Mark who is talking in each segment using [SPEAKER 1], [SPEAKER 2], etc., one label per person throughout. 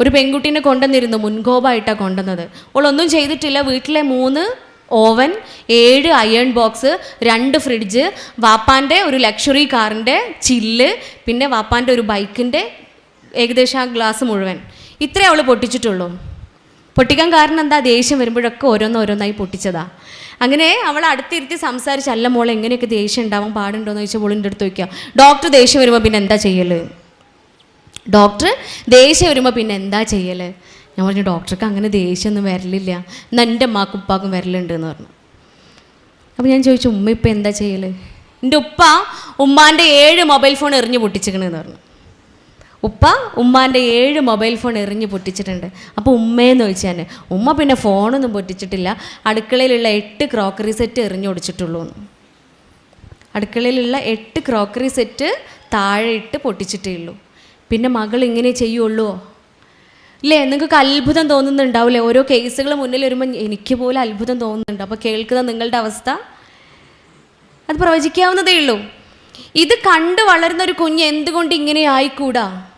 [SPEAKER 1] ഒരു പെൺകുട്ടീനെ കൊണ്ടുവന്നിരുന്നു മുൻകോപമായിട്ടാണ് കൊണ്ടുവന്നത്. അവളൊന്നും ചെയ്തിട്ടില്ല. വീട്ടിലെ മൂന്ന് ഓവൻ ഏഴ് അയൺ ബോക്സ് രണ്ട് ഫ്രിഡ്ജ് വാപ്പാന്റെ ഒരു ലക്ഷറി കാറിന്റെ ചില്ല് പിന്നെ വാപ്പാന്റെ ഒരു ബൈക്കിന്റെ ഏകദേശം ആ ഗ്ലാസ് മുഴുവൻ. ഇത്രേ അവൾ പൊട്ടിച്ചിട്ടുള്ളൂ. പൊട്ടിക്കാൻ കാരണം എന്താ? ദേഷ്യം വരുമ്പോഴൊക്കെ ഓരോന്ന് ഓരോന്നായി പൊട്ടിച്ചതാ. അങ്ങനെ അവൾ അടുത്തിരുത്തി സംസാരിച്ച് അല്ല മോളെ എങ്ങനെയൊക്കെ ദേഷ്യം ഉണ്ടാവാൻ പാടുണ്ടോ എന്ന് ചോദിച്ചാൽ മോളിന്റെ അടുത്ത് ചോദിക്കുക ഡോക്ടർ ദേഷ്യം വരുമ്പോൾ പിന്നെ എന്താ ചെയ്യൽ? ഡോക്ടർ ദേഷ്യം വരുമ്പോൾ പിന്നെ എന്താ ചെയ്യൽ ഞാൻ പറഞ്ഞു ഡോക്ടർക്ക് അങ്ങനെ ദേഷ്യമൊന്നും വരലില്ല. എന്നാൽ എന്റെ അമ്മാക്കും ഉപ്പാക്കും വരലുണ്ട് എന്ന് പറഞ്ഞു. അപ്പോൾ ഞാൻ ചോദിച്ചു ഉമ്മ ഇപ്പം എന്താ ചെയ്യൽ എന്റെ ഉപ്പ ഉമ്മാന്റെ ഏഴ് മൊബൈൽ ഫോൺ എറിഞ്ഞ് പൊട്ടിച്ചിക്കണെന്ന് പറഞ്ഞു. ഉപ്പ ഉമ്മാന്റെ ഏഴ് മൊബൈൽ ഫോൺ എറിഞ്ഞ് പൊട്ടിച്ചിട്ടുണ്ട്. അപ്പോൾ ഉമ്മയെന്ന് ചോദിച്ചാൽ ഉമ്മ പിന്നെ ഫോണൊന്നും പൊട്ടിച്ചിട്ടില്ല. അടുക്കളയിലുള്ള എട്ട് ക്രോക്കറി സെറ്റ് എറിഞ്ഞു ഒടിച്ചിട്ടുള്ളൂ എന്ന്. അടുക്കളയിലുള്ള എട്ട് ക്രോക്കറി സെറ്റ് താഴെ ഇട്ട് പൊട്ടിച്ചിട്ടേ ഉള്ളൂ. പിന്നെ മകൾ ഇങ്ങനെ ചെയ്യുള്ളൂ. ഇല്ലേ? നിങ്ങൾക്ക് അത്ഭുതം തോന്നുന്നുണ്ടാവില്ലേ ഓരോ കേസുകൾ മുന്നിൽ വരുമ്പോൾ എനിക്ക് പോലും അത്ഭുതം തോന്നുന്നുണ്ട്. അപ്പോൾ കേൾക്കുന്ന നിങ്ങളുടെ അവസ്ഥ അത് പ്രവചിക്കാവുന്നതേ ഉള്ളൂ. ഇത് കണ്ടു വളരുന്ന ഒരു കുഞ്ഞ് എന്തുകൊണ്ട് ഇങ്ങനെ ആയിക്കൂടാ?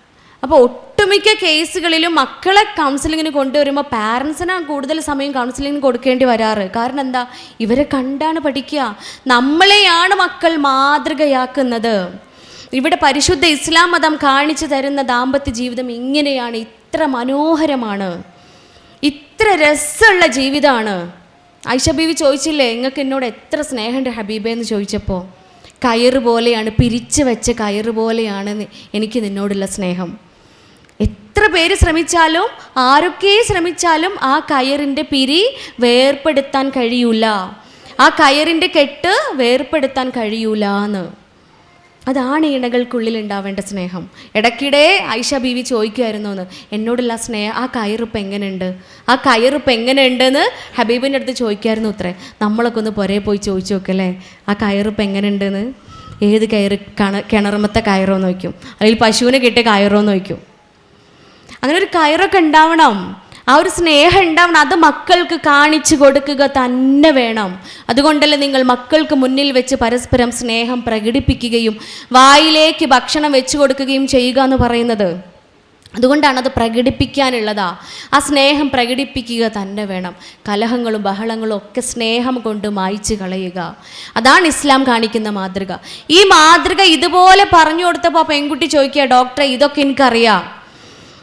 [SPEAKER 1] അപ്പോൾ ഒട്ടുമിക്ക കേസുകളിലും മക്കളെ കൗൺസിലിങ്ങിന് കൊണ്ടുവരുമ്പോൾ പാരൻസിനാണ് കൂടുതൽ സമയം കൗൺസിലിങ്ങിന് കൊടുക്കേണ്ടി വരാറ്. കാരണം എന്താ? ഇവരെ കണ്ടാണ് പഠിക്കുക. നമ്മളെയാണ് മക്കൾ മാതൃകയാക്കുന്നത്. ഇവിടെ പരിശുദ്ധ ഇസ്ലാം മതം കാണിച്ചു തരുന്ന ദാമ്പത്യ ജീവിതം ഇങ്ങനെയാണ്. ഇത്ര മനോഹരമാണ്. ഇത്ര രസമുള്ള ജീവിതമാണ് ഐഷ ബീവി ചോദിച്ചില്ലേ നിങ്ങൾക്ക് എന്നോട് എത്ര സ്നേഹമുണ്ട് ഹബീബേ? എന്ന് ചോദിച്ചപ്പോൾ കയറ് പോലെയാണ് പിരിച്ചു വെച്ച കയറ് പോലെയാണ് എനിക്ക് നിന്നോടുള്ള സ്നേഹം. എത്ര പേര് ശ്രമിച്ചാലും ആരൊക്കെ ശ്രമിച്ചാലും ആ കയറിന്റെ പിരി വേർപ്പെടുത്താൻ കഴിയൂല. ആ കയറിന്റെ കെട്ട് വേർപ്പെടുത്താൻ കഴിയൂല എന്ന് അതാണ് ഇണകൾക്കുള്ളിൽ ഉണ്ടാവേണ്ട സ്നേഹം. ഇടയ്ക്കിടെ ഐഷ ബീവി ചോദിക്കുമായിരുന്നു എന്ന്. എന്നോടുള്ള സ്നേഹം ആ കയറിപ്പ് എങ്ങനെയുണ്ട്? ആ കയറിപ്പ് എങ്ങനെയുണ്ടെന്ന് ഹബീബിന്റെ അടുത്ത് ചോദിക്കായിരുന്നു അത്രേ നമ്മളൊക്കെ ഒന്ന് പുരേ പോയി ചോദിച്ചു നോക്കല്ലേ? ആ കയറിപ്പ് എങ്ങനെയുണ്ടെന്ന്? ഏത് കയറ് കണ കിണറുമത്തെ കയറോ നോക്കും അല്ലെങ്കിൽ പശുവിനെ കിട്ടിയ കയറോ നോക്കും അങ്ങനെ ഒരു കയറൊക്കെ ഉണ്ടാവണം. ആ ഒരു സ്നേഹം ഉണ്ടാവണം. അത് മക്കൾക്ക് കാണിച്ചു കൊടുക്കുക തന്നെ വേണം. അതുകൊണ്ടല്ലേ നിങ്ങൾ മക്കൾക്ക് മുന്നിൽ വെച്ച് പരസ്പരം സ്നേഹം പ്രകടിപ്പിക്കുകയും വായിലേക്ക് ഭക്ഷണം വെച്ചു കൊടുക്കുകയും ചെയ്യുക എന്ന് പറയുന്നത്. അതുകൊണ്ടാണ് അത് പ്രകടിപ്പിക്കാനുള്ളതാ. ആ സ്നേഹം പ്രകടിപ്പിക്കുക തന്നെ വേണം. കലഹങ്ങളും ബഹളങ്ങളും ഒക്കെ സ്നേഹം കൊണ്ട് മായ്ച്ചു കളയുക. അതാണ് ഇസ്ലാം കാണിക്കുന്ന മാതൃക. ഈ മാതൃക ഇതുപോലെ പറഞ്ഞു കൊടുത്തപ്പോൾ ആ പെൺകുട്ടി ചോദിക്കുക ഡോക്ടറെ ഇതൊക്കെ എനിക്കറിയാം.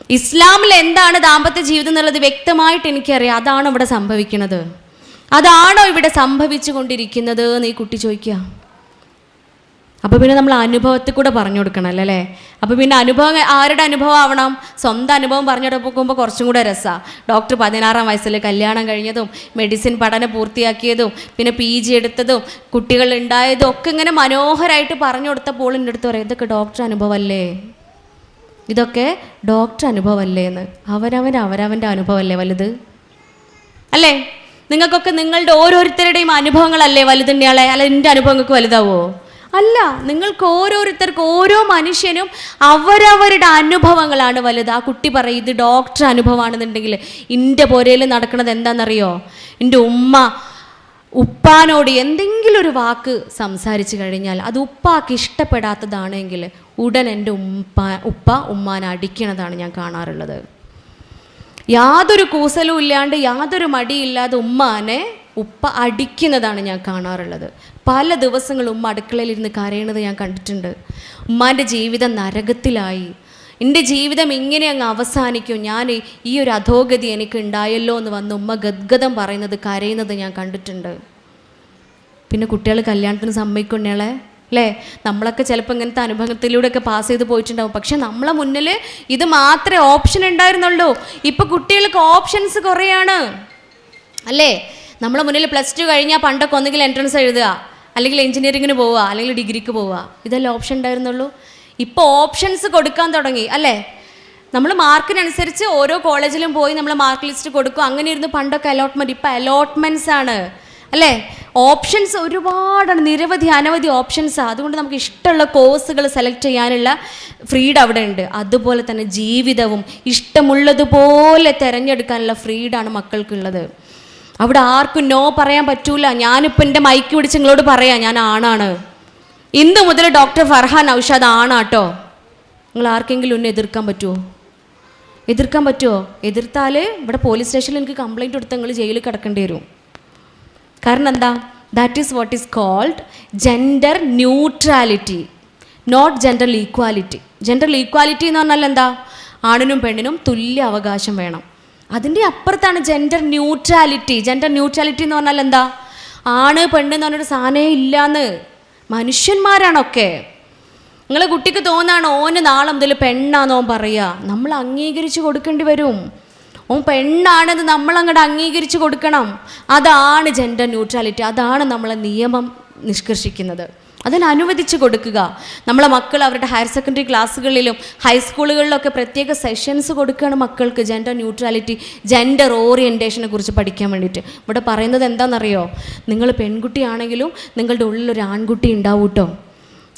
[SPEAKER 1] ഇസ്ലാമിൽ എന്താണ് ദാമ്പത്യ ജീവിതം എന്നുള്ളത് വ്യക്തമായിട്ട് എനിക്കറിയാം. അതാണോ ഇവിടെ സംഭവിക്കുന്നത്. അതാണോ ഇവിടെ സംഭവിച്ചു കൊണ്ടിരിക്കുന്നത് എന്ന് ഈ കുട്ടി ചോദിക്കുക. അപ്പോൾ പിന്നെ നമ്മൾ അനുഭവത്തിൽ കൂടെ പറഞ്ഞു കൊടുക്കണം അല്ലേ അപ്പോൾ പിന്നെ അനുഭവം ആരുടെ അനുഭവം ആവണം സ്വന്തം അനുഭവം പറഞ്ഞു കൊടുക്കുമ്പോൾ കുറച്ചും കൂടെ രസമാണ് ഡോക്ടർ പതിനാറാം വയസ്സിൽ കല്യാണം കഴിഞ്ഞതും മെഡിസിൻ പഠനം പൂർത്തിയാക്കിയതും പിന്നെ പി ജി എടുത്തതും കുട്ടികൾ ഉണ്ടായതും ഒക്കെ ഇങ്ങനെ മനോഹരമായിട്ട് പറഞ്ഞു കൊടുത്തപ്പോൾ എന്റെ അടുത്ത് പറയാം ഇതൊക്കെ ഡോക്ടർ അനുഭവമല്ലേ ഇതൊക്കെ ഡോക്ടർ അനുഭവമല്ലേ എന്ന് അവരവൻ അവരവന്റെ അനുഭവമല്ലേ വലുത്? അല്ലേ? നിങ്ങൾക്കൊക്കെ നിങ്ങളുടെ ഓരോരുത്തരുടെയും അനുഭവങ്ങളല്ലേ വലുതുണ്യാളെ അല്ല? എന്റെ അനുഭവങ്ങൾക്ക് വലുതാവോ? അല്ല നിങ്ങൾക്ക് ഓരോരുത്തർക്ക് ഓരോ മനുഷ്യനും അവരവരുടെ അനുഭവങ്ങളാണ് വലുത്. ആ കുട്ടി പറയും ഇത് ഡോക്ടർ അനുഭവമാണെന്നുണ്ടെങ്കിൽ എന്റെ പുരയിൽ നടക്കുന്നത് എന്താണെന്നറിയോ എന്റെ ഉമ്മ ഉപ്പാനോട് എന്തെങ്കിലും ഒരു വാക്ക് സംസാരിച്ചു കഴിഞ്ഞാൽ അത് ഉപ്പാക്ക് ഇഷ്ടപ്പെടാത്തതാണെങ്കിൽ ഉടൻ എന്റെ ഉപ്പ ഉപ്പ ഉമ്മാനെ അടിക്കണതാണ് ഞാൻ കാണാറുള്ളത്. യാതൊരു കൂസലും ഇല്ലാണ്ട് യാതൊരു മടിയില്ലാതെ ഉമ്മാനെ ഉപ്പ അടിക്കുന്നതാണ് ഞാൻ കാണാറുള്ളത്. പല ദിവസങ്ങളും ഉമ്മ അടുക്കളയിലിരുന്ന് കരയണത് ഞാൻ കണ്ടിട്ടുണ്ട്. ഉമ്മാന്റെ ജീവിതം നരകത്തിലായി. എന്റെ ജീവിതം ഇങ്ങനെ അങ്ങ് അവസാനിക്കും. ഞാൻ ഈ- ഒരു അധോഗതി എനിക്ക് ഉണ്ടായല്ലോ എന്ന് വന്ന് ഉമ്മ ഗദ്ഗതം പറയുന്നത് കരയുന്നത് ഞാൻ കണ്ടിട്ടുണ്ട്. പിന്നെ കുട്ടികൾ കല്യാണത്തിന് സമ്മതിക്കുന്നേളെ അല്ലേ? നമ്മളൊക്കെ ചിലപ്പോൾ ഇങ്ങനത്തെ അനുഭവത്തിലൂടെയൊക്കെ പാസ് ചെയ്ത് പോയിട്ടുണ്ടാവും. പക്ഷെ നമ്മളെ മുന്നിൽ ഇത് മാത്രമേ ഓപ്ഷൻ ഉണ്ടായിരുന്നുള്ളൂ. ഇപ്പോൾ കുട്ടികൾക്ക് ഓപ്ഷൻസ് കുറേയാണ്. അല്ലേ? നമ്മളെ മുന്നിൽ പ്ലസ് ടു കഴിഞ്ഞാൽ പണ്ടൊക്കെ ഒന്നുകിൽ എൻട്രൻസ് എഴുതുക അല്ലെങ്കിൽ എഞ്ചിനീയറിങ്ങിന് പോവുക അല്ലെങ്കിൽ ഡിഗ്രിക്ക് പോവുക. ഇതെല്ലാം ഓപ്ഷൻ ഉണ്ടായിരുന്നുള്ളൂ. ഇപ്പോൾ ഓപ്ഷൻസ് കൊടുക്കാൻ തുടങ്ങി അല്ലേ? നമ്മൾ മാർക്കിനനുസരിച്ച് ഓരോ കോളേജിലും പോയി നമ്മൾ മാർക്ക് ലിസ്റ്റ് കൊടുക്കും. അങ്ങനെ ഇരുന്ന് പണ്ടൊക്കെ അലോട്ട്മെന്റ് ഇപ്പം അലോട്ട്മെന്റ്സ് ആണ്. അല്ലേ? ഓപ്ഷൻസ് ഒരുപാടാണ്. നിരവധി അനവധി ഓപ്ഷൻസാണ് അതുകൊണ്ട് നമുക്ക് ഇഷ്ടമുള്ള കോഴ്സുകൾ സെലക്ട് ചെയ്യാനുള്ള ഫ്രീഡം അവിടെ ഉണ്ട്. അതുപോലെ തന്നെ ജീവിതവും ഇഷ്ടമുള്ളതുപോലെ തിരഞ്ഞെടുക്കാനുള്ള ഫ്രീഡാണ് മക്കൾക്കുള്ളത്. അവിടെ ആർക്കും നോ പറയാൻ പറ്റൂല. ഞാനിപ്പോൾ എന്റെ മൈക്ക് പിടിച്ച് നിങ്ങളോട് പറയാം. ഞാൻ ആണാണ്. ഇന്ന് മുതൽ ഡോക്ടർ ഫർഹാൻ ഔഷാദ് ആണാട്ടോ. നിങ്ങൾ ആർക്കെങ്കിലും ഒന്ന് എതിർക്കാൻ പറ്റുമോ എതിർക്കാൻ പറ്റുമോ എതിർത്താൽ ഇവിടെ പോലീസ് സ്റ്റേഷനിൽ എനിക്ക് കംപ്ലൈന്റ് കൊടുത്ത് നിങ്ങൾ ജയിലിൽ കിടക്കേണ്ടി വരും. കാരണം എന്താ? That is what is called gender neutrality not gender equality gender equality എന്ന് പറഞ്ഞാൽ എന്താ? ആണിനും പെണ്ണിനും തുല്യ അവകാശം വേണം. അതിന്റെ അപ്പുറത്താണ് ജെൻഡർ ന്യൂട്രാലിറ്റി ജെൻഡർ ന്യൂട്രാലിറ്റി എന്ന് പറഞ്ഞാൽ എന്താ? ആണ് പെണ്ണ് എന്ന് പറഞ്ഞൊരു സാധനമേ ഇല്ലാന്ന്. മനുഷ്യന്മാരാണൊക്കെ. നിങ്ങളെ കുട്ടിക്ക് തോന്നാണ് ഓന് നാളെ മുതൽ പെണ്ണാന്നോ പറയുക നമ്മൾ അംഗീകരിച്ച് കൊടുക്കേണ്ടി വരും. ഓ പെണ്ണാണെന്ന് നമ്മൾ അങ്ങോട്ട് അംഗീകരിച്ച് കൊടുക്കണം. അതാണ് ജെൻഡർ ന്യൂട്രാലിറ്റി അതാണ് നമ്മളെ നിയമം നിഷ്കർഷിക്കുന്നത്. അതിന് അനുവദിച്ച് കൊടുക്കുക. നമ്മളെ മക്കൾ അവരുടെ ഹയർ സെക്കൻഡറി ക്ലാസ്സുകളിലും ഹൈസ്കൂളുകളിലൊക്കെ പ്രത്യേക സെഷൻസ് കൊടുക്കുകയാണ് മക്കൾക്ക് ജെൻഡർ ന്യൂട്രാലിറ്റി ജെൻഡർ ഓറിയന്റേഷനെ കുറിച്ച് പഠിക്കാൻ വേണ്ടിയിട്ട്. ഇവിടെ പറയുന്നത് എന്താണെന്നറിയോ? നിങ്ങൾ പെൺകുട്ടിയാണെങ്കിലും നിങ്ങളുടെ ഉള്ളിലൊരു ആൺകുട്ടി ഉണ്ടാവും കേട്ടോ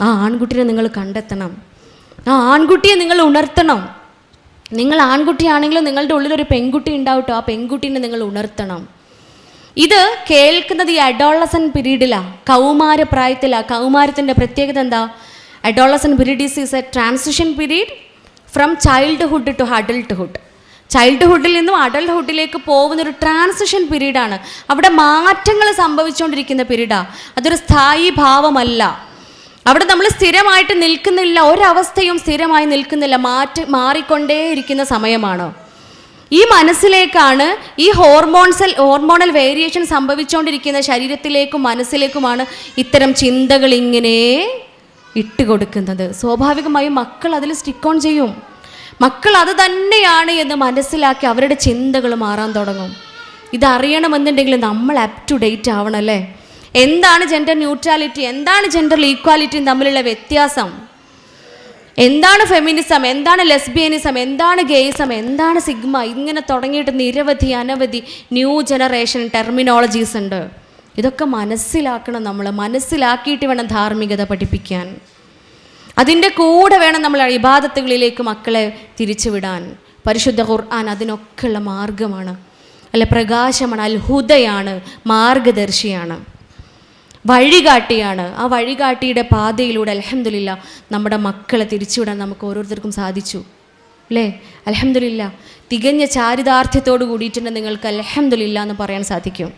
[SPEAKER 1] ആ ആൺകുട്ടിനെ നിങ്ങൾ കണ്ടെത്തണം. ആ ആൺകുട്ടിയെ നിങ്ങൾ ഉണർത്തണം. നിങ്ങൾ ആൺകുട്ടിയാണെങ്കിലും നിങ്ങളുടെ ഉള്ളിലൊരു പെൺകുട്ടി ഉണ്ടാവും ഉണ്ടാവട്ടോ ആ പെൺകുട്ടീനെ നിങ്ങൾ ഉണർത്തണം. ഇത് കേൾക്കുന്നത് ഈ അഡോളസൻ പീരീഡിലാണ് കൗമാര പ്രായത്തിലാണ് കൗമാരത്തിന്റെ പ്രത്യേകത എന്താ? Adolescent period is is a transition period from childhood to adulthood ചൈൽഡ്ഹുഡിൽ നിന്നും അഡൾട്ട്ഹുഡിലേക്ക് പോകുന്ന ഒരു ട്രാൻസിഷൻ പീരീഡാണ്. അവിടെ മാറ്റങ്ങൾ സംഭവിച്ചുകൊണ്ടിരിക്കുന്ന പീരീഡാണ് അതൊരു സ്ഥായി ഭാവമല്ല. അവിടെ നമ്മൾ സ്ഥിരമായിട്ട് നിൽക്കുന്നില്ല. ഒരവസ്ഥയും സ്ഥിരമായി നിൽക്കുന്നില്ല. മാറ്റി മാറിക്കൊണ്ടേയിരിക്കുന്ന സമയമാണ്. ഈ മനസ്സിലേക്കാണ് ഈ ഹോർമോൺസൽ ഹോർമോണൽ വേരിയേഷൻ സംഭവിച്ചുകൊണ്ടിരിക്കുന്ന ശരീരത്തിലേക്കും മനസ്സിലേക്കുമാണ് ഇത്തരം ചിന്തകൾ ഇങ്ങനെ ഇട്ട് കൊടുക്കുന്നത് സ്വാഭാവികമായും മക്കൾ അതിൽ സ്റ്റിക്ക് ഓൺ ചെയ്യും. മക്കൾ അത് തന്നെയാണ് എന്ന് മനസ്സിലാക്കി അവരുടെ ചിന്തകൾ മാറാൻ തുടങ്ങും. ഇതറിയണമെന്നുണ്ടെങ്കിൽ നമ്മൾ അപ് ടു ഡേറ്റ് ആവണം അല്ലേ എന്താണ് ജെൻഡർ ന്യൂട്രാലിറ്റി എന്താണ് ജെൻഡർ ഈക്വാലിറ്റിയും തമ്മിലുള്ള വ്യത്യാസം? എന്താണ് ഫെമിനിസം എന്താണ് ലെസ്ബിയനിസം എന്താണ് ഗെയിസം എന്താണ് സിഗ്മ ഇങ്ങനെ തുടങ്ങിയിട്ട് നിരവധി അനവധി ന്യൂ ജനറേഷൻ ടെർമിനോളജീസ് ഉണ്ട്. ഇതൊക്കെ മനസ്സിലാക്കണം നമ്മൾ മനസ്സിലാക്കിയിട്ട് വേണം ധാർമ്മികത പഠിപ്പിക്കാൻ. അതിന്റെ കൂടെ വേണം നമ്മൾ ഇബാദത്തുകളിലേക്ക് മക്കളെ തിരിച്ചുവിടാൻ. പരിശുദ്ധ ഖുർആൻ അതിനൊക്കെയുള്ള മാർഗമാണ്. അല്ല പ്രകാശമാണ് അത്ഭുതയാണ് മാർഗദർശിയാണ്. വഴികാട്ടിയാണ്. ആ വഴികാട്ടിയുടെ പാതയിലൂടെ അലഹമില്ല നമ്മുടെ മക്കളെ തിരിച്ചുവിടാൻ നമുക്ക് ഓരോരുത്തർക്കും സാധിച്ചു. അല്ലേ? അലഹമില്ല തികഞ്ഞ ചാരിതാർത്ഥ്യത്തോട് കൂടിയിട്ടുണ്ട് നിങ്ങൾക്ക് അലഹമില്ല എന്ന് പറയാൻ സാധിക്കും.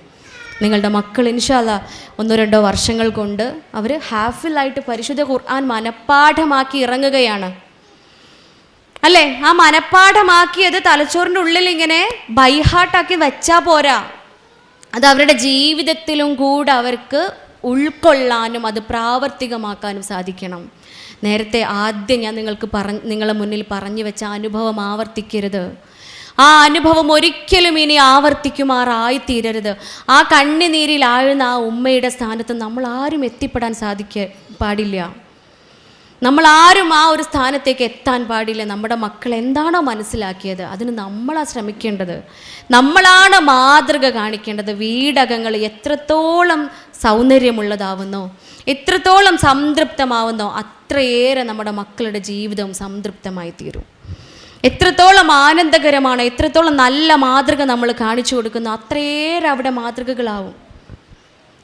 [SPEAKER 1] നിങ്ങളുടെ മക്കൾ ഇൻഷാല്ല ഒന്നോ രണ്ടോ വർഷങ്ങൾ കൊണ്ട് അവർ ഹാഫിലായിട്ട് പരിശുദ്ധ ഖുർആൻ മനഃപ്പാഠമാക്കി ഇറങ്ങുകയാണ്. അല്ലേ? ആ മനഃപ്പാഠമാക്കിയത് തലച്ചോറിന്റെ ഉള്ളിൽ ഇങ്ങനെ ബൈഹാട്ടാക്കി വെച്ചാൽ പോരാ. അത് അവരുടെ ജീവിതത്തിലും കൂടെ അവർക്ക് ഉൾക്കൊള്ളാനും അത് പ്രാവർത്തികമാക്കാനും സാധിക്കണം. നേരത്തെ ആദ്യം ഞാൻ നിങ്ങൾക്ക് പറ നിങ്ങളെ മുന്നിൽ പറഞ്ഞു വെച്ച അനുഭവം ആവർത്തിക്കരുത്. ആ അനുഭവം ഒരിക്കലും ഇനി ആവർത്തിക്കുമാറായിത്തീരരുത്. ആ കണ്ണുനീരിൽ ആഴുന്ന ആ ഉമ്മയുടെ സ്ഥാനത്ത് നമ്മൾ ആരും എത്തിപ്പെടാൻ സാധിക്ക പാടില്ല. നമ്മൾ ആരും ആ ഒരു സ്ഥാനത്തേക്ക് എത്താൻ പാടില്ല. നമ്മുടെ മക്കൾ എന്താണോ മനസ്സിലാക്കിയത് അതിന് നമ്മളാണ് ശ്രമിക്കേണ്ടത്. നമ്മളാണ് മാതൃക കാണിക്കേണ്ടത്. വീടകങ്ങൾ എത്രത്തോളം സൗന്ദര്യമുള്ളതാവുന്നോ എത്രത്തോളം സംതൃപ്തമാവുന്നോ അത്രയേറെ നമ്മുടെ മക്കളുടെ ജീവിതം സംതൃപ്തമായി തീരും. എത്രത്തോളം ആനന്ദകരമാണ് എത്രത്തോളം നല്ല മാതൃക നമ്മൾ കാണിച്ചു കൊടുക്കുന്നു അത്രയേറെ അവിടെ മാതൃകകളാവും.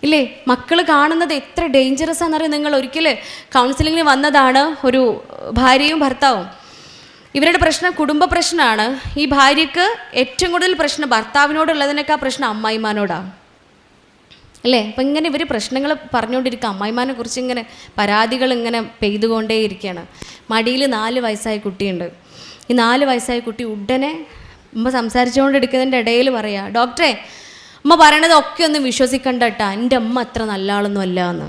[SPEAKER 1] ഇല്ലേ? മക്കൾ കാണുന്നത് എത്ര ഡേഞ്ചറസ് ആണെന്നറിയാം നിങ്ങൾ? ഒരിക്കൽ കൗൺസിലിങ്ങിന് വന്നതാണ് ഒരു ഭാര്യയും ഭർത്താവും. ഇവരുടെ പ്രശ്നം കുടുംബ പ്രശ്നമാണ്. ഈ ഭാര്യയ്ക്ക് ഏറ്റവും കൂടുതൽ പ്രശ്നം ഭർത്താവിനോടുള്ളതിനേക്കാൾ പ്രശ്നം അമ്മായിമാനോടാണ് അല്ലേ? അപ്പം ഇങ്ങനെ ഇവർ പ്രശ്നങ്ങൾ പറഞ്ഞുകൊണ്ടിരിക്കുക അമ്മായിമാനെ കുറിച്ച് ഇങ്ങനെ പരാതികൾ ഇങ്ങനെ പെയ്തുകൊണ്ടേയിരിക്കുകയാണ് മടിയിൽ നാല് വയസ്സായ കുട്ടിയുണ്ട്. ഈ നാല് വയസ്സായ കുട്ടി ഉടനെ മുമ്പ് സംസാരിച്ചുകൊണ്ടിരിക്കുന്നതിന്റെ ഇടയിൽ പറയുക ഡോക്ടറെ ഉമ്മ പറയണതൊക്കെ ഒന്നും വിശ്വസിക്കണ്ട കേട്ടാ എന്റെ അമ്മ അത്ര നല്ല ആളൊന്നും അല്ല എന്ന്.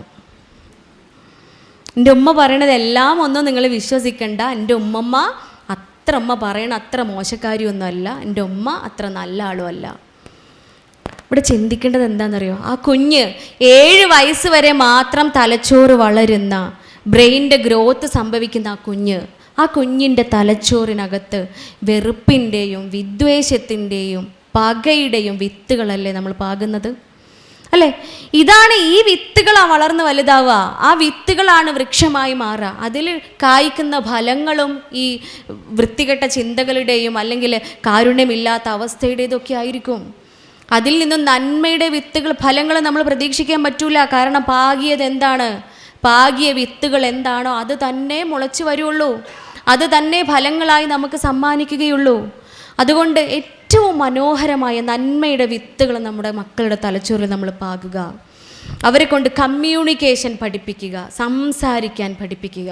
[SPEAKER 1] എന്റെ ഉമ്മ പറയണതെല്ലാം ഒന്നും നിങ്ങൾ വിശ്വസിക്കണ്ട. എന്റെ ഉമ്മമ്മ അത്ര അമ്മ പറയണ അത്ര മോശക്കാരിയൊന്നും അല്ല എന്റെ ഉമ്മ അത്ര നല്ല ആളും അല്ല ഇവിടെ ചിന്തിക്കേണ്ടത് എന്താണെന്നറിയോ? ആ കുഞ്ഞ് ഏഴ് വയസ്സ് വരെ മാത്രം തലച്ചോറ് വളരുന്ന ബ്രെയിനിന്റെ ഗ്രോത്ത് സംഭവിക്കുന്ന ആ കുഞ്ഞ് ആ കുഞ്ഞിന്റെ തലച്ചോറിനകത്ത് വെറുപ്പിന്റെയും വിദ്വേഷത്തിന്റെയും പകയുടെയും വിത്തുകളല്ലേ നമ്മൾ പാകുന്നത്? അല്ലേ? ഇതാണ് ഈ വിത്തുകളാ വളർന്ന് വലുതാവുക. ആ വിത്തുകളാണ് വൃക്ഷമായി മാറുക. അതിൽ കായ്ക്കുന്ന ഫലങ്ങളും ഈ വൃത്തികെട്ട ചിന്തകളുടെയും അല്ലെങ്കിൽ കാരുണ്യമില്ലാത്ത അവസ്ഥയുടേതൊക്കെ ആയിരിക്കും. അതിൽ നിന്നും നന്മയുടെ വിത്തുകൾ ഫലങ്ങൾ നമ്മൾ പ്രതീക്ഷിക്കാൻ പറ്റൂല. കാരണം പാകിയത് എന്താണ്? പാകിയ വിത്തുകൾ എന്താണോ അത് തന്നെ മുളച്ചു വരുള്ളൂ. അത് തന്നെ ഫലങ്ങളായി നമുക്ക് സമ്മാനിക്കുകയുള്ളൂ. അതുകൊണ്ട് ഏറ്റവും മനോഹരമായ നന്മയുടെ വിത്തുകൾ നമ്മുടെ മക്കളുടെ തലച്ചോറിൽ നമ്മൾ പാകുക. അവരെ കൊണ്ട് കമ്മ്യൂണിക്കേഷൻ പഠിപ്പിക്കുക സംസാരിക്കാൻ പഠിപ്പിക്കുക.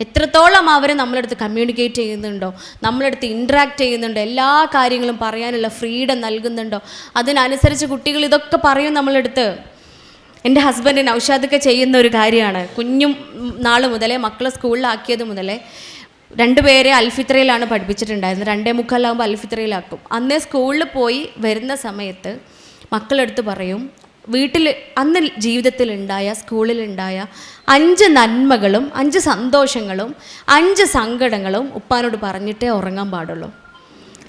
[SPEAKER 1] എത്രത്തോളം അവർ നമ്മളടുത്ത് കമ്മ്യൂണിക്കേറ്റ് ചെയ്യുന്നുണ്ടോ നമ്മളടുത്ത് ഇൻട്രാക്ട് ചെയ്യുന്നുണ്ടോ എല്ലാ കാര്യങ്ങളും പറയാനുള്ള ഫ്രീഡം നൽകുന്നുണ്ടോ അതിനനുസരിച്ച് കുട്ടികൾ ഇതൊക്കെ പറയും നമ്മളടുത്ത്. എന്റെ ഹസ്ബൻഡ് നൗഷാദൊക്കെ ചെയ്യുന്ന ഒരു കാര്യമാണ്. കുഞ്ഞും നാൾ മുതലേ മക്കളെ സ്കൂളിലാക്കിയത് മുതലേ രണ്ടുപേരെ അൽഫിത്രയിലാണ് പഠിപ്പിച്ചിട്ടുണ്ടായിരുന്നത്. രണ്ടേ മുക്കാലാകുമ്പോൾ അൽഫിത്രയിലാക്കും. അന്നേ സ്കൂളിൽ പോയി വരുന്ന സമയത്ത് മക്കളെടുത്ത് പറയും വീട്ടിൽ അന്ന് ജീവിതത്തിലുണ്ടായ സ്കൂളിലുണ്ടായ അഞ്ച് നന്മകളും അഞ്ച് സന്തോഷങ്ങളും അഞ്ച് സങ്കടങ്ങളും ഉപ്പാനോട് പറഞ്ഞിട്ടേ ഉറങ്ങാൻ പാടുള്ളൂ.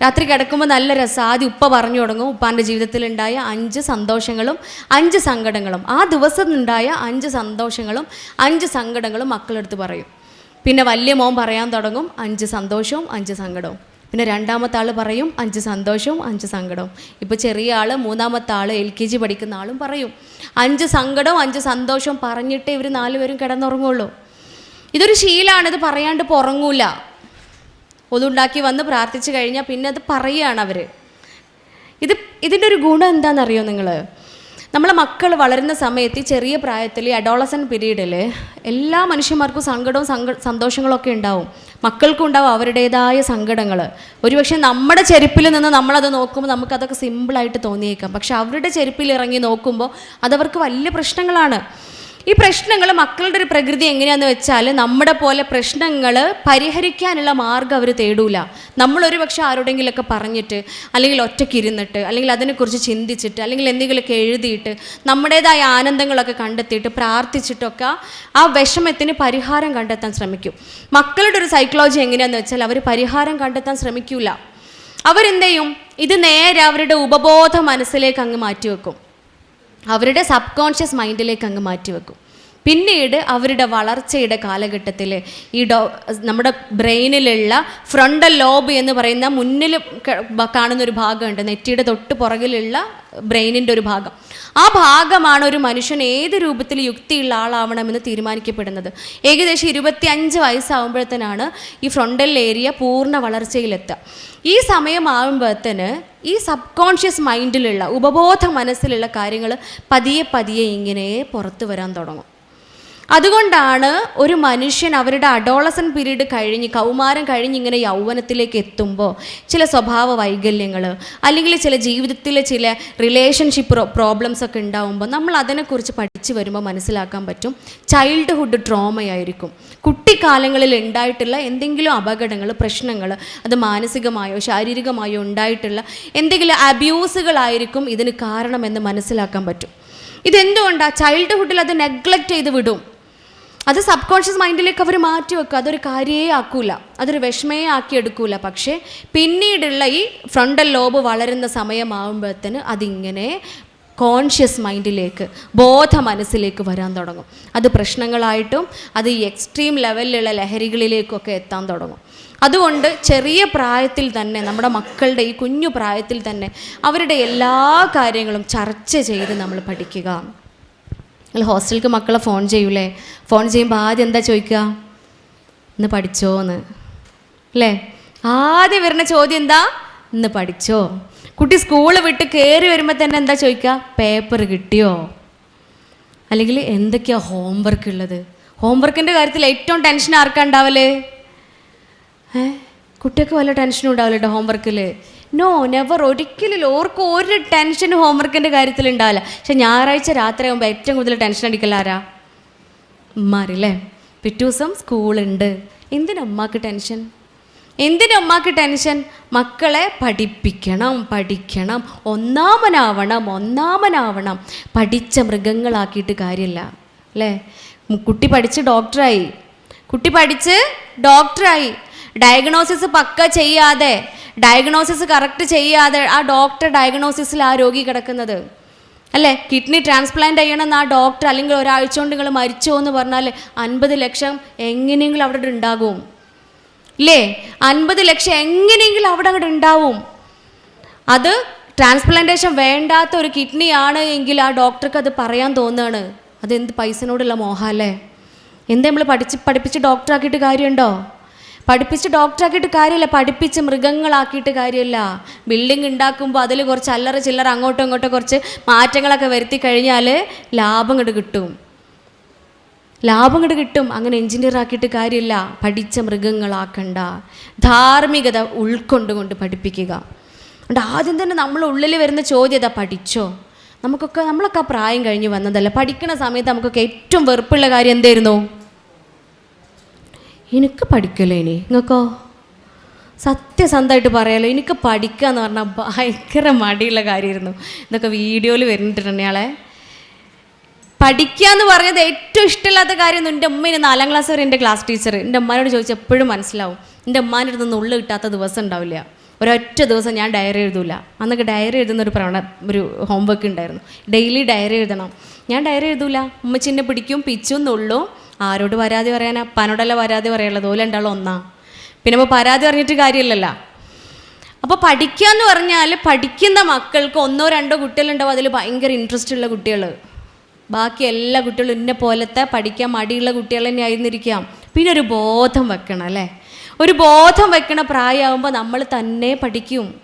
[SPEAKER 1] രാത്രി കിടക്കുമ്പോൾ നല്ല രസം. ആദ്യം ഉപ്പ പറഞ്ഞു തുടങ്ങും. ഉപ്പാന്റെ ജീവിതത്തിലുണ്ടായ അഞ്ച് സന്തോഷങ്ങളും അഞ്ച് സങ്കടങ്ങളും. ആ ദിവസം ഉണ്ടായ അഞ്ച് സന്തോഷങ്ങളും അഞ്ച് സങ്കടങ്ങളും മക്കളെടുത്ത് പറയും. പിന്നെ വലിയ മോൻ പറയാൻ തുടങ്ങും അഞ്ച് സന്തോഷവും അഞ്ച് സങ്കടവും. പിന്നെ രണ്ടാമത്തെ ആൾ പറയും അഞ്ച് സന്തോഷവും അഞ്ച് സങ്കടവും. ഇപ്പോൾ ചെറിയ ആൾ മൂന്നാമത്തെ ആൾ എൽ കെ ജി പഠിക്കുന്ന ആളും പറയും അഞ്ച് സങ്കടവും അഞ്ച് സന്തോഷവും പറഞ്ഞിട്ടേ ഇവർ നാലുപേരും കിടന്നുറങ്ങുള്ളൂ. ഇതൊരു ശീലമാണ് ഇത് പറയാണ്ട് ഇപ്പോൾ ഉറങ്ങൂല. ഒതുണ്ടാക്കി വന്ന് പ്രാർത്ഥിച്ചു കഴിഞ്ഞാൽ പിന്നെ അത് പറയുകയാണ് അവർ ഇത് ഇതിന്റെ ഒരു ഗുണം എന്താണെന്നറിയോ നിങ്ങൾ നമ്മളെ മക്കൾ വളരുന്ന സമയത്ത് ചെറിയ പ്രായത്തിൽ അഡോളസൻ പീരീഡിൽ എല്ലാ മനുഷ്യന്മാർക്കും സങ്കടവും സങ്ക സന്തോഷങ്ങളൊക്കെ ഉണ്ടാവും. മക്കൾക്കും ഉണ്ടാവും അവരുടേതായ സങ്കടങ്ങൾ ഒരുപക്ഷെ നമ്മുടെ ചെരുപ്പിൽ നിന്ന് നമ്മളത് നോക്കുമ്പോൾ നമുക്കതൊക്കെ സിമ്പിളായിട്ട് തോന്നിയേക്കാം. പക്ഷെ അവരുടെ ചെരുപ്പിൽ ഇറങ്ങി നോക്കുമ്പോൾ അതവർക്ക് വലിയ പ്രശ്നങ്ങളാണ്. ഈ പ്രശ്നങ്ങൾ മക്കളുടെ ഒരു പ്രകൃതി എങ്ങനെയാണെന്ന് വെച്ചാൽ നമ്മുടെ പോലെ പ്രശ്നങ്ങൾ പരിഹരിക്കാനുള്ള മാർഗം അവർ തേടൂല. നമ്മളൊരു പക്ഷെ ആരോടെങ്കിലൊക്കെ പറഞ്ഞിട്ട് അല്ലെങ്കിൽ ഒറ്റയ്ക്ക് ഇരുന്നിട്ട് അല്ലെങ്കിൽ അതിനെക്കുറിച്ച് ചിന്തിച്ചിട്ട് അല്ലെങ്കിൽ എന്തെങ്കിലുമൊക്കെ എഴുതിയിട്ട് നമ്മുടേതായ ആനന്ദങ്ങളൊക്കെ കണ്ടെത്തിയിട്ട് പ്രാർത്ഥിച്ചിട്ടൊക്കെ ആ വിഷമത്തിന് പരിഹാരം കണ്ടെത്താൻ ശ്രമിക്കും. മക്കളുടെ ഒരു സൈക്കോളജി എങ്ങനെയാണെന്ന് വെച്ചാൽ അവർ പരിഹാരം കണ്ടെത്താൻ ശ്രമിക്കൂല. അവരെന്ത് ചെയ്യും ഇത് നേരെ അവരുടെ ഉപബോധ മനസ്സിലേക്ക് അങ്ങ് മാറ്റിവെക്കും. അവരുടെ സബ് കോൺഷ്യസ് മൈൻഡിലേക്ക് അങ്ങ് മാറ്റിവെക്കും. പിന്നീട് അവരുടെ വളർച്ചയുടെ കാലഘട്ടത്തിൽ ഈ ഡോ നമ്മുടെ ബ്രെയിനിലുള്ള ഫ്രണ്ടൽ ലോബ് എന്ന് പറയുന്ന മുന്നിൽ കാണുന്ന ഒരു ഭാഗമുണ്ട്. നെറ്റിയുടെ തൊട്ട് പുറകിലുള്ള ബ്രെയിനിന്റെ ഒരു ഭാഗം. ആ ഭാഗമാണ് ഒരു മനുഷ്യൻ ഏത് രൂപത്തിൽ യുക്തിയുള്ള ആളാവണമെന്ന് തീരുമാനിക്കപ്പെടുന്നത്. ഏകദേശം ഇരുപത്തി അഞ്ച് വയസ്സാകുമ്പോഴത്തേനാണ് ഈ ഫ്രണ്ടൽ ഏരിയ പൂർണ വളർച്ചയിലെത്തുക. ഈ സമയമാകുമ്പോഴത്തേന് ഈ സബ് കോൺഷ്യസ് മൈൻഡിലുള്ള ഉപബോധ മനസ്സിലുള്ള കാര്യങ്ങൾ പതിയെ പതിയെ ഇങ്ങനെ പുറത്തു വരാൻ തുടങ്ങും. അതുകൊണ്ടാണ് ഒരു മനുഷ്യൻ അവരുടെ അഡോളസൻ പീരീഡ് കഴിഞ്ഞ് കൗമാരം കഴിഞ്ഞ് ഇങ്ങനെ യൗവനത്തിലേക്ക് എത്തുമ്പോൾ ചില സ്വഭാവ വൈകല്യങ്ങൾ അല്ലെങ്കിൽ ചില ജീവിതത്തിലെ ചില റിലേഷൻഷിപ്പ് പ്രോബ്ലംസ് ഒക്കെ ഉണ്ടാവുമ്പോൾ നമ്മൾ അതിനെക്കുറിച്ച് പഠിച്ചു വരുമ്പോൾ മനസ്സിലാക്കാൻ പറ്റും. ചൈൽഡ്ഹുഡ് ട്രോമയായിരിക്കും കുട്ടിക്കാലങ്ങളിൽ ഉണ്ടായിട്ടുള്ള എന്തെങ്കിലും അപകടങ്ങൾ പ്രശ്നങ്ങൾ അത് മാനസികമായോ ശാരീരികമായോ ഉണ്ടായിട്ടുള്ള എന്തെങ്കിലും അബ്യൂസുകളായിരിക്കും ഇതിന് കാരണമെന്ന് മനസ്സിലാക്കാൻ പറ്റും. ഇതെന്തുകൊണ്ടാണ് ചൈൽഡ്ഹുഡിൽ അത് നെഗ്ലക്റ്റ് ചെയ്ത് വിടും. അത് സബ് കോൺഷ്യസ് മൈൻഡിലേക്ക് അവർ മാറ്റി വെക്കുക അതൊരു കാര്യേ ആക്കൂല. അതൊരു വിഷമയെ ആക്കി എടുക്കൂല. പക്ഷേ പിന്നീടുള്ള ഈ ഫ്രണ്ടൽ ലോബ് വളരുന്ന സമയമാകുമ്പോഴത്തേന് അതിങ്ങനെ കോൺഷ്യസ് മൈൻഡിലേക്ക് ബോധ മനസ്സിലേക്ക് വരാൻ തുടങ്ങും. അത് പ്രശ്നങ്ങളായിട്ടും അത് ഈ എക്സ്ട്രീം ലെവലിലുള്ള ലഹരികളിലേക്കൊക്കെ എത്താൻ തുടങ്ങും. അതുകൊണ്ട് ചെറിയ പ്രായത്തിൽ തന്നെ നമ്മുടെ മക്കളുടെ ഈ കുഞ്ഞു പ്രായത്തിൽ തന്നെ അവരുടെ എല്ലാ കാര്യങ്ങളും ചർച്ച ചെയ്ത് നമ്മൾ പഠിക്കുക. നിങ്ങൾ ഹോസ്റ്റലിലേക്ക് മക്കളെ ഫോൺ ചെയ്യൂലേ? ഫോൺ ചെയ്യുമ്പോൾ ആദ്യം എന്താ ചോദിക്കുക? ഇന്ന് പഠിച്ചോ എന്ന്. അല്ലേ? ആദ്യം വരുന്ന ചോദ്യം എന്താ? ഇന്ന് പഠിച്ചോ. കുട്ടി സ്കൂൾ വിട്ട് കയറി വരുമ്പോൾ തന്നെ എന്താ ചോദിക്കുക? പേപ്പർ കിട്ടിയോ? അല്ലെങ്കിൽ എന്തൊക്കെയാണ് ഹോംവർക്ക് ഉള്ളത്? ഹോംവർക്കിന്റെ കാര്യത്തിൽ ഏറ്റവും ടെൻഷൻ ആർക്കാ ഉണ്ടാവൽ? ഏ? കുട്ടിയൊക്കെ വല്ല ടെൻഷനും ഉണ്ടാവില്ല കേട്ടോ ഹോംവർക്കിൽ നോ നെവർ ഒരിക്കലും ഓർക്ക് ഒരു ടെൻഷൻ ഹോംവർക്കിന്റെ കാര്യത്തിൽ ഉണ്ടാവില്ല പക്ഷെ ഞായറാഴ്ച രാത്രി ആകുമ്പോൾ ഏറ്റവും കൂടുതൽ ടെൻഷൻ അടിക്കല ആരാ? ഉമ്മാരില്ലേ പിറ്റേ ദിവസം സ്കൂളുണ്ട് എന്തിനമ്മക്ക് ടെൻഷൻ? എന്തിനമ്മക്ക് ടെൻഷൻ? മക്കളെ പഠിപ്പിക്കണം പഠിക്കണം. ഒന്നാമനാവണം ഒന്നാമനാവണം. പഠിച്ച മൃഗങ്ങളാക്കിയിട്ട് കാര്യമില്ല അല്ലേ കുട്ടി പഠിച്ച് ഡോക്ടറായി കുട്ടി പഠിച്ച് ഡോക്ടറായി ഡയഗ്നോസിസ് പക്ക ചെയ്യാതെ ഡയഗ്നോസിസ് കറക്റ്റ് ചെയ്യാതെ ആ ഡോക്ടർ ഡയഗ്നോസിസിൽ ആ രോഗി കിടക്കുന്നത്. അല്ലേ? കിഡ്നി ട്രാൻസ്പ്ലാന്റ് ചെയ്യണമെന്ന് ആ ഡോക്ടർ അല്ലെങ്കിൽ ഒരാഴ്ച കൊണ്ട് നിങ്ങൾ മരിച്ചോ എന്ന് പറഞ്ഞാൽ അൻപത് ലക്ഷം എങ്ങനെയെങ്കിലും അവിടെ ഉണ്ടാകും. ഇല്ലേ? അൻപത് ലക്ഷം എങ്ങനെയെങ്കിലും അവിടെ അങ്ങോട്ട് ഉണ്ടാവും. അത് ട്രാൻസ്പ്ലാന്റേഷൻ വേണ്ടാത്ത ഒരു കിഡ്നി ആണ് എങ്കിൽ ആ ഡോക്ടർക്ക് അത് പറയാൻ തോന്നുകയാണ് അതെന്ത് പൈസനോടുള്ള മോഹമല്ലേ എന്ത് നമ്മൾ പഠിച്ച് പഠിപ്പിച്ച് ഡോക്ടറാക്കിയിട്ട് കാര്യമുണ്ടോ? പഠിപ്പിച്ച് ഡോക്ടറാക്കിയിട്ട് കാര്യമില്ല പഠിപ്പിച്ച് മൃഗങ്ങളാക്കിയിട്ട് കാര്യമില്ല. ബിൽഡിംഗ് ഉണ്ടാക്കുമ്പോൾ അതിൽ കുറച്ച് അല്ലറ ചില്ലറ അങ്ങോട്ടും ഇങ്ങോട്ടും കുറച്ച് മാറ്റങ്ങളൊക്കെ വരുത്തി കഴിഞ്ഞാൽ ലാഭം ഇങ്ങോട്ട് കിട്ടും. ലാഭം ഇങ്ങോട്ട് കിട്ടും. അങ്ങനെ എഞ്ചിനീയർ ആക്കിയിട്ട് കാര്യമില്ല. പഠിച്ച മൃഗങ്ങളാക്കണ്ട. ധാർമ്മികത ഉൾക്കൊണ്ടുകൊണ്ട് പഠിപ്പിക്കുക. അതുകൊണ്ട് ആദ്യം തന്നെ നമ്മളെ ഉള്ളിൽ വരുന്ന ചോദ്യം ഇതാ പഠിച്ചോ? നമുക്കൊക്കെ നമ്മളൊക്കെ ആ പ്രായം കഴിഞ്ഞ് വന്നതല്ല? പഠിക്കുന്ന സമയത്ത് നമുക്കൊക്കെ ഏറ്റവും വെറുപ്പുള്ള കാര്യം എന്തായിരുന്നു? എനിക്ക് പഠിക്കല്ലോ ഇനി? നിങ്ങൾക്കോ സത്യസന്ധമായിട്ട് പറയാലോ എനിക്ക് പഠിക്കുക എന്ന് പറഞ്ഞാൽ ഭയങ്കര മടിയുള്ള കാര്യമായിരുന്നു. ഇതൊക്കെ വീഡിയോയിൽ വരുന്നിട്ടുണ്ട് ആളെ. പഠിക്കുക എന്ന് പറഞ്ഞത് ഏറ്റവും ഇഷ്ടമില്ലാത്ത കാര്യം എന്റെ ഉമ്മ നാലാം ക്ലാസ് വരെ എന്റെ ക്ലാസ് ടീച്ചർ എന്റെ ഉമ്മാനോട് ചോദിച്ചാൽ എപ്പോഴും മനസ്സിലാവും. എന്റെ ഉമ്മാന്റെ നിന്ന് ഉള്ളു കിട്ടാത്ത ദിവസം ഉണ്ടാവില്ല. ഒരൊറ്റ ദിവസം ഞാൻ ഡയറി എഴുതൂല. അന്നൊക്കെ ഡയറി എഴുതുന്ന ഒരു പ്രവണ ഒരു ഹോംവർക്ക് ഉണ്ടായിരുന്നു. ഡെയിലി ഡയറി എഴുതണം. ഞാൻ ഡയറി എഴുതൂല. ഉമ്മച്ചിനെ പിടിക്കും പിച്ചും നുള്ളും ആരോട് പരാതി പറയാനാ? പനോടല്ല പരാതി പറയാനുള്ളത്? ഓല ഉണ്ടാവും ഒന്നാ. പിന്നെ ഇപ്പോൾ പരാതി പറഞ്ഞിട്ട് കാര്യമില്ലല്ല. അപ്പോൾ പഠിക്കുക എന്ന് പറഞ്ഞാൽ പഠിക്കുന്ന മക്കൾക്ക് ഒന്നോ രണ്ടോ കുട്ടികളുണ്ടാവും. അതിൽ ഭയങ്കര ഇൻട്രസ്റ്റ് ഉള്ള കുട്ടികൾ ബാക്കി എല്ലാ കുട്ടികളും ഇന്ന പോലത്തെ പഠിക്കാൻ മടിയുള്ള കുട്ടികൾ തന്നെ ആയിരുന്നിരിക്കാം. പിന്നെ ഒരു ബോധം വെക്കണം അല്ലേ? ഒരു ബോധം വെക്കണ പ്രായമാകുമ്പോൾ നമ്മൾ തന്നെ പഠിക്കും.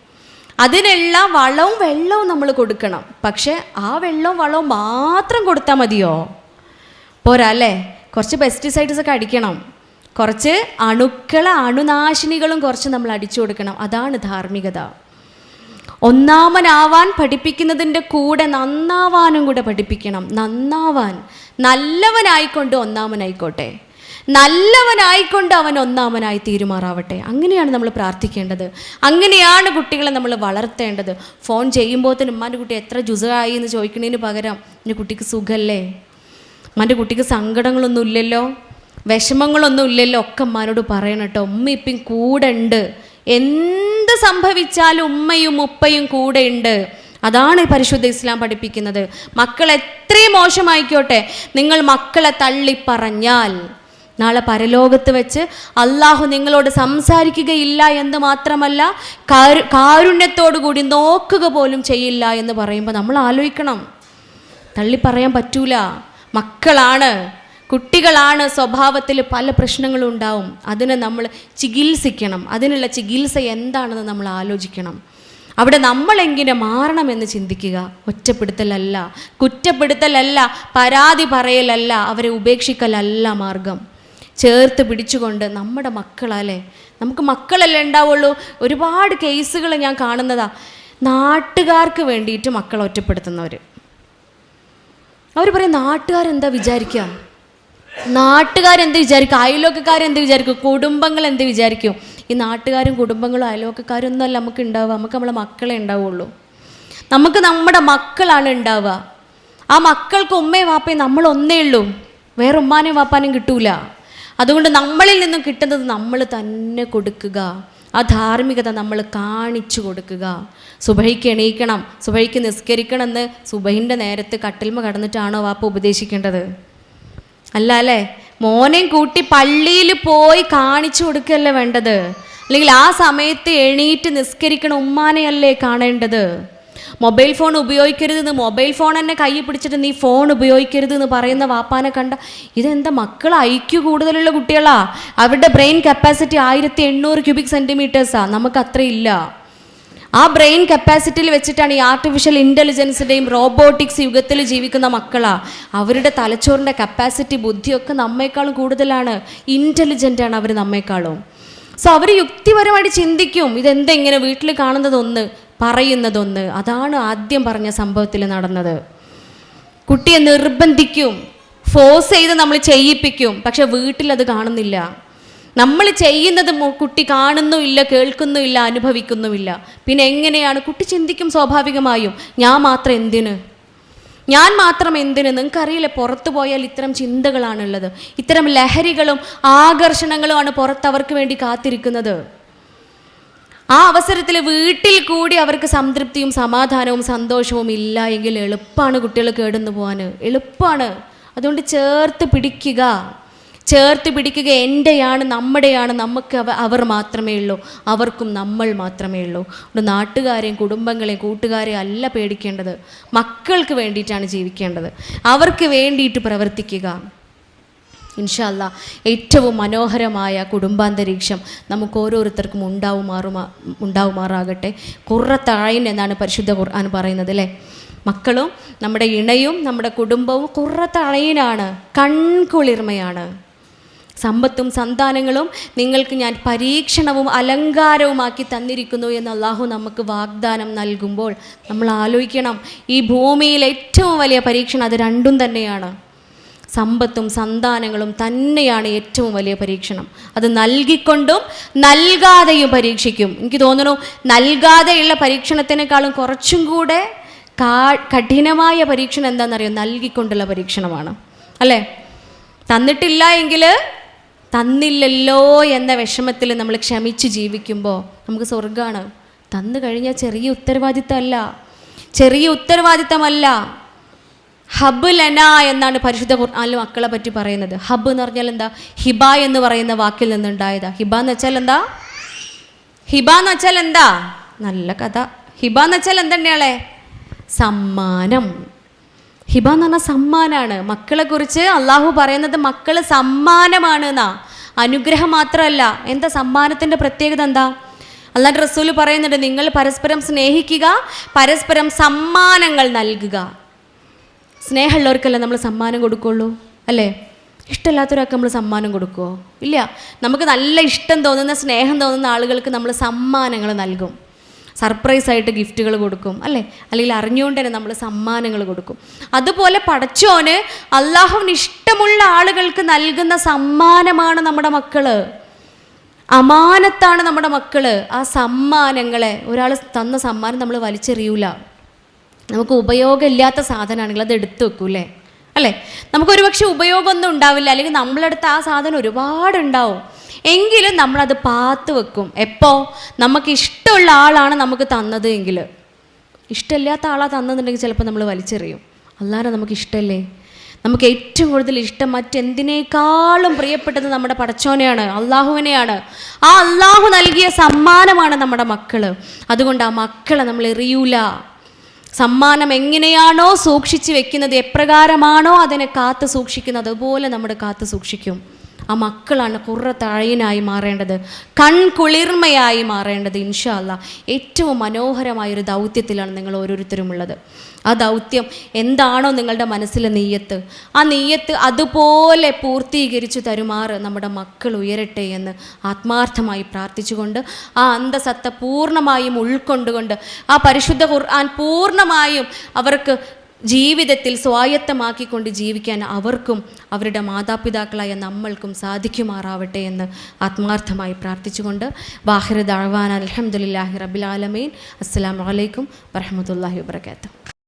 [SPEAKER 1] അതിനുള്ള വളവും വെള്ളവും നമ്മൾ കൊടുക്കണം. പക്ഷേ ആ വെള്ളവും വളവും മാത്രം കൊടുത്താൽ മതിയോ? പോരാ അല്ലേ? കുറച്ച് പെസ്റ്റിസൈഡ്സ് ഒക്കെ അടിക്കണം. കുറച്ച് അണുക്കൾ അണുനാശിനികളും കുറച്ച് നമ്മൾ അടിച്ചു കൊടുക്കണം. അതാണ് ധാർമ്മികത. ഒന്നാമനാവാൻ പഠിപ്പിക്കുന്നതിന്റെ കൂടെ നന്നാവാനും കൂടെ പഠിപ്പിക്കണം. നന്നാവാൻ. നല്ലവനായിക്കൊണ്ട് ഒന്നാമനായിക്കോട്ടെ. നല്ലവനായിക്കൊണ്ട് അവൻ ഒന്നാമനായി തീരുമാറാവട്ടെ. അങ്ങനെയാണ് നമ്മൾ പ്രാർത്ഥിക്കേണ്ടത്. അങ്ങനെയാണ് കുട്ടികളെ നമ്മൾ വളർത്തേണ്ടത്. ഫോൺ ചെയ്യുമ്പോൾ തന്നെ ഉമ്മാന്റെ കുട്ടി എത്ര ജുസായി എന്ന് ചോദിക്കുന്നതിന് പകരം എന്റെ കുട്ടിക്ക് സുഖമല്ലേ ഉമ്മാന്റെ കുട്ടിക്ക് സങ്കടങ്ങളൊന്നും ഇല്ലല്ലോ വിഷമങ്ങളൊന്നും ഇല്ലല്ലോ ഒക്കെ അമ്മാനോട് പറയണം കേട്ടോ. ഉമ്മ ഇപ്പം കൂടെ ഉണ്ട് എന്ത് സംഭവിച്ചാലും ഉമ്മയും ഉപ്പയും കൂടെ ഉണ്ട്. അതാണ് പരിശുദ്ധ ഇസ്ലാം പഠിപ്പിക്കുന്നത്. മക്കൾ എത്രയും മോശമായിക്കോട്ടെ നിങ്ങൾ മക്കളെ തള്ളിപ്പറഞ്ഞാൽ നാളെ പരലോകത്ത് വെച്ച് അള്ളാഹു നിങ്ങളോട് സംസാരിക്കുകയില്ല എന്ന് മാത്രമല്ല കാരു കാരുണ്യത്തോടു കൂടി നോക്കുക പോലും ചെയ്യില്ല എന്ന് പറയുമ്പോൾ നമ്മൾ ആലോചിക്കണം. തള്ളിപ്പറയാൻ പറ്റൂല. മക്കളാണ് കുട്ടികളാണ് സ്വഭാവത്തിൽ പല പ്രശ്നങ്ങളും ഉണ്ടാവും. അതിനെ നമ്മൾ ചികിത്സിക്കണം. അതിനുള്ള ചികിത്സ എന്താണെന്ന് നമ്മൾ ആലോചിക്കണം. അവിടെ നമ്മളെങ്ങനെ മാറണമെന്ന് ചിന്തിക്കുക. ഒറ്റപ്പെടുത്തലല്ല. കുറ്റപ്പെടുത്തലല്ല പരാതി പറയലല്ല അവരെ ഉപേക്ഷിക്കലല്ല മാർഗം. ചേർത്ത് പിടിച്ചുകൊണ്ട് നമ്മുടെ മക്കളല്ലേ? നമുക്ക് മക്കളല്ലേ ഉണ്ടാവുള്ളൂ? ഒരുപാട് കേസുകൾ ഞാൻ കാണുന്നതാ. നാട്ടുകാർക്ക് വേണ്ടിയിട്ട് മക്കളെ ഒറ്റപ്പെടുത്തുന്നവർ അവർ പറയും നാട്ടുകാരെന്താ വിചാരിക്കുക നാട്ടുകാരെന്ത് വിചാരിക്കും? അയൽവക്കക്കാരെന്ത് വിചാരിക്കും? കുടുംബങ്ങൾ എന്ത് വിചാരിക്കും? ഈ നാട്ടുകാരും കുടുംബങ്ങളും അയൽവക്കക്കാരും ഒന്നുമല്ല നമുക്ക് ഉണ്ടാവുക. നമുക്ക് നമ്മളെ മക്കളെ ഉണ്ടാവുള്ളൂ. നമുക്ക് നമ്മുടെ മക്കളാണ് ഉണ്ടാവുക. ആ മക്കൾക്ക് ഉമ്മയും വാപ്പയും നമ്മളൊന്നേ ഉള്ളൂ. വേറെ ഉമ്മാനെയും വാപ്പാനും കിട്ടൂല. അതുകൊണ്ട് നമ്മളിൽ നിന്നും കിട്ടുന്നത് നമ്മൾ തന്നെ കൊടുക്കുക. ആ ധാർമ്മികത നമ്മൾ കാണിച്ചു കൊടുക്കുക. സുബഹിക്ക് എണീക്കണം. സുബഹിക്ക് നിസ്കരിക്കണം എന്ന് സുബഹിന്റെ നേരത്ത് കട്ടിൽമ കടന്നിട്ടാണോ വാപ്പ ഉപദേശിക്കേണ്ടത്? അല്ല അല്ലേ? മോനെയും കൂട്ടി പള്ളിയിൽ പോയി കാണിച്ചു കൊടുക്കുകയല്ലേ വേണ്ടത്? അല്ലെങ്കിൽ ആ സമയത്ത് എണീറ്റ് നിസ്കരിക്കണ ഉമ്മാനെയല്ലേ കാണേണ്ടത്? മൊബൈൽ ഫോൺ ഉപയോഗിക്കരുത് എന്ന് മൊബൈൽ ഫോൺ തന്നെ കൈ പിടിച്ചിട്ട് നീ ഫോൺ ഉപയോഗിക്കരുത് എന്ന് പറയുന്ന വാപ്പാനെ കണ്ട ഇതെന്താ മക്കൾ ഐക്യു കൂടുതലുള്ള കുട്ടികളാ? അവരുടെ ബ്രെയിൻ കപ്പാസിറ്റി ആയിരത്തി എണ്ണൂറ് ക്യൂബിക് സെന്റിമീറ്റേഴ്സാണ് നമുക്ക് അത്രയില്ല ആ ബ്രെയിൻ കപ്പാസിറ്റിയിൽ വെച്ചിട്ടാണ് ഈ ആർട്ടിഫിഷ്യൽ ഇന്റലിജൻസിന്റെയും റോബോട്ടിക്സ് യുഗത്തിൽ ജീവിക്കുന്ന മക്കളാ. അവരുടെ തലച്ചോറിന്റെ കപ്പാസിറ്റി ബുദ്ധിയൊക്കെ നമ്മേക്കാളും കൂടുതലാണ്. ഇന്റലിജന്റ് ആണ് അവർ നമ്മേക്കാളും. സോ അവർ യുക്തിപരമായിട്ട് ചിന്തിക്കും ഇതെന്താ ഇങ്ങനെ വീട്ടിൽ കാണുന്നതൊന്ന് പറയുന്നതൊന്ന്. അതാണ് ആദ്യം പറഞ്ഞ സംഭവത്തിൽ നടന്നത്. കുട്ടിയെ നിർബന്ധിക്കും. ഫോഴ്സ് ചെയ്ത് നമ്മൾ ചെയ്യിപ്പിക്കും. പക്ഷെ വീട്ടിൽ അത് കാണുന്നില്ല. നമ്മൾ ചെയ്യുന്നത് കുട്ടി കാണുന്നുമില്ല കേൾക്കുന്നുമില്ല അനുഭവിക്കുന്നുമില്ല. പിന്നെ എങ്ങനെയാണ്? കുട്ടി ചിന്തിക്കും സ്വാഭാവികമായും ഞാൻ മാത്രം എന്തിന്? ഞാൻ മാത്രം എന്തിന്? നിങ്ങൾക്കറിയില്ല പുറത്തു പോയാൽ ഇത്തരം ചിന്തകളാണുള്ളത്. ഇത്തരം ലഹരികളും ആകർഷണങ്ങളുമാണ് പുറത്തവർക്ക് വേണ്ടി കാത്തിരിക്കുന്നത്. ആ അവസരത്തിൽ വീട്ടിൽ കൂടി അവർക്ക് സംതൃപ്തിയും സമാധാനവും സന്തോഷവും ഇല്ല എങ്കിൽ എളുപ്പമാണ് കുട്ടികൾ കേടുന്നു പോകാൻ എളുപ്പമാണ് അതുകൊണ്ട് ചേർത്ത് പിടിക്കുക. ചേർത്ത് പിടിക്കുക എന്റെയാണ് നമ്മുടെയാണ്. നമുക്ക് അവ അവർ മാത്രമേ ഉള്ളൂ. അവർക്കും നമ്മൾ മാത്രമേ ഉള്ളൂ. അതുകൊണ്ട് നാട്ടുകാരെയും കുടുംബങ്ങളെയും കൂട്ടുകാരെയും അല്ല പേടിക്കേണ്ടത്. മക്കൾക്ക് വേണ്ടിയിട്ടാണ് ജീവിക്കേണ്ടത്. അവർക്ക് വേണ്ടിയിട്ട് പ്രവർത്തിക്കുക. ഇൻഷല്ല ഏറ്റവും മനോഹരമായ കുടുംബാന്തരീക്ഷം നമുക്ക് ഓരോരുത്തർക്കും ഉണ്ടാവുമാറുമാ ഉണ്ടാവുമാറാകട്ടെ. കുറത്താഴൻ എന്നാണ് പരിശുദ്ധ ഖുർആൻ പറയുന്നത് അല്ലേ? മക്കളും നമ്മുടെ ഇണയും നമ്മുടെ കുടുംബവും കുറത്തഴയിനാണ് കൺകുളിർമയാണ്. സമ്പത്തും സന്താനങ്ങളും നിങ്ങൾക്ക് ഞാൻ പരീക്ഷണവും അലങ്കാരവുമാക്കി തന്നിരിക്കുന്നു എന്ന് അള്ളാഹു നമുക്ക് വാഗ്ദാനം നൽകുമ്പോൾ നമ്മൾ ആലോചിക്കണം ഈ ഭൂമിയിൽ ഏറ്റവും വലിയ പരീക്ഷണം അത് രണ്ടും തന്നെയാണ്. സമ്പത്തും സന്താനങ്ങളും തന്നെയാണ് ഏറ്റവും വലിയ പരീക്ഷണം. അത് നൽകിക്കൊണ്ടും നൽകാതെയും പരീക്ഷിക്കും. എനിക്ക് തോന്നുന്നു നൽകാതെയുള്ള പരീക്ഷണത്തിനേക്കാളും കുറച്ചും കൂടെ കഠിനമായ പരീക്ഷണം എന്താണെന്നറിയോ? നൽകിക്കൊണ്ടുള്ള പരീക്ഷണമാണ്. അല്ലേ? തന്നിട്ടില്ല എങ്കിൽ തന്നില്ലല്ലോ എന്ന വിഷമത്തിൽ നമ്മൾ ക്ഷമിച്ച് ജീവിക്കുമ്പോൾ നമുക്ക് സ്വർഗമാണ് തന്നു കഴിഞ്ഞാൽ ചെറിയ ഉത്തരവാദിത്തമല്ല. ചെറിയ ഉത്തരവാദിത്തമല്ല. ഹബ് ലന എന്നാണ് പരിശുദ്ധ ഖുർആനിൽ മക്കളെ പറ്റി പറയുന്നത്. ഹബ് എന്ന് പറഞ്ഞാൽ എന്താ? ഹിബ എന്ന് പറയുന്ന വാക്കിൽ നിന്നുണ്ടായതാ. ഹിബ എന്ന് വെച്ചാൽ എന്താ? ഹിബ എന്ന് വെച്ചാൽ എന്താ? നല്ല കഥ. ഹിബ എന്ന് വെച്ചാൽ എന്തെണ്ണയാളെ സമ്മാനം. ഹിബ എന്ന് പറഞ്ഞാൽ സമ്മാനാണ്. മക്കളെ കുറിച്ച് അള്ളാഹു പറയുന്നത് മക്കൾ സമ്മാനമാണ് എന്നാ അനുഗ്രഹം മാത്രമല്ല. എന്താ? സമ്മാനത്തിന്റെ പ്രത്യേകത എന്താ? അല്ലാണ്ട് റസൂൽ പറയുന്നുണ്ട് നിങ്ങൾ പരസ്പരം സ്നേഹിക്കുക പരസ്പരം സമ്മാനങ്ങൾ നൽകുക. സ്നേഹമുള്ളവർക്കല്ലേ നമ്മൾ സമ്മാനം കൊടുക്കുള്ളൂ? അല്ലേ? ഇഷ്ടമില്ലാത്തവരൊക്കെ നമ്മൾ സമ്മാനം കൊടുക്കുമോ ഇല്ല. നമുക്ക് നല്ല ഇഷ്ടം തോന്നുന്ന സ്നേഹം തോന്നുന്ന ആളുകൾക്ക് നമ്മൾ സമ്മാനങ്ങൾ നൽകും. സർപ്രൈസ് ആയിട്ട് ഗിഫ്റ്റുകൾ കൊടുക്കും അല്ലേ? അല്ലെങ്കിൽ അറിഞ്ഞുകൊണ്ട് തന്നെ നമ്മൾ സമ്മാനങ്ങൾ കൊടുക്കും. അതുപോലെ പടച്ചോന് അള്ളാഹുവിന് ഇഷ്ടമുള്ള ആളുകൾക്ക് നൽകുന്ന സമ്മാനമാണ് നമ്മുടെ മക്കൾ. അമാനത്താണ് നമ്മുടെ മക്കൾ. ആ സമ്മാനങ്ങളെ ഒരാൾ തന്ന സമ്മാനം നമ്മൾ വലിച്ചെറിയൂല. നമുക്ക് ഉപയോഗമില്ലാത്ത സാധനമാണെങ്കിൽ അത് എടുത്തു വെക്കൂലേ അല്ലേ? നമുക്ക് ഒരുപക്ഷെ ഉപയോഗമൊന്നും ഉണ്ടാവില്ല. അല്ലെങ്കിൽ നമ്മളടുത്ത് ആ സാധനം ഒരുപാട് ഉണ്ടാവും എങ്കിലും നമ്മളത് പാത്ത് വെക്കും. എപ്പോൾ നമുക്ക് ഇഷ്ടമുള്ള ആളാണ് നമുക്ക് തന്നത് എങ്കിൽ. ഇഷ്ടമില്ലാത്ത ആളാണ് തന്നെന്നുണ്ടെങ്കിൽ ചിലപ്പോൾ നമ്മൾ വലിച്ചെറിയും. അല്ലാതെ നമുക്ക് ഇഷ്ടമല്ലേ? നമുക്ക് ഏറ്റവും കൂടുതൽ ഇഷ്ടം മറ്റെന്തിനേക്കാളും പ്രിയപ്പെട്ടത് നമ്മുടെ പടച്ചോനെയാണ് അള്ളാഹുവിനെയാണ്. ആ അള്ളാഹു നൽകിയ സമ്മാനമാണ് നമ്മുടെ മക്കൾ അതുകൊണ്ട് ആ മക്കളെ നമ്മൾ എറിയൂല. സമ്മാനം എങ്ങനെയാണോ സൂക്ഷിച്ചു വെക്കുന്നത് എപ്രകാരമാണോ അതിനെ കാത്തു സൂക്ഷിക്കുന്നത് അതുപോലെ നമ്മുടെ കാത്തു സൂക്ഷിക്കും. ആ മക്കളാണ് കുറത്തഴയിനായി മാറേണ്ടത് കൺകുളിർമയായി മാറേണ്ടത് ഇൻഷാല്ല ഏറ്റവും മനോഹരമായൊരു ദൗത്യത്തിലാണ് നിങ്ങൾ ഓരോരുത്തരും ഉള്ളത് ആ ദൗത്യം എന്താണോ നിങ്ങളുടെ മനസ്സിലെ നെയ്യത്ത് ആ നെയ്യത്ത് അതുപോലെ പൂർത്തീകരിച്ചു തരുമാറ് നമ്മുടെ മക്കൾ ഉയരട്ടെ എന്ന് ആത്മാർത്ഥമായി പ്രാർത്ഥിച്ചുകൊണ്ട് ആ അന്തസത്ത പൂർണമായും ഉൾക്കൊണ്ടുകൊണ്ട് ആ പരിശുദ്ധ ഖുർആൻ പൂർണമായും അവർക്ക് ജീവിതത്തിൽ സ്വായത്തമാക്കിക്കൊണ്ട് ജീവിക്കാൻ അവർക്കും അവരുടെ മാതാപിതാക്കളായ നമ്മൾക്കും സാധിക്കുമാറാവട്ടെ എന്ന് ആത്മാർത്ഥമായി പ്രാർത്ഥിച്ചുകൊണ്ട് ബാഹിർ ദാഴ്വാൻ അലഹമുല്ലാഹി റബിലാലമീൻ അസ്സാം വലൈക്കും വരഹമുല്ലാഹി വാബർക്കാത്തു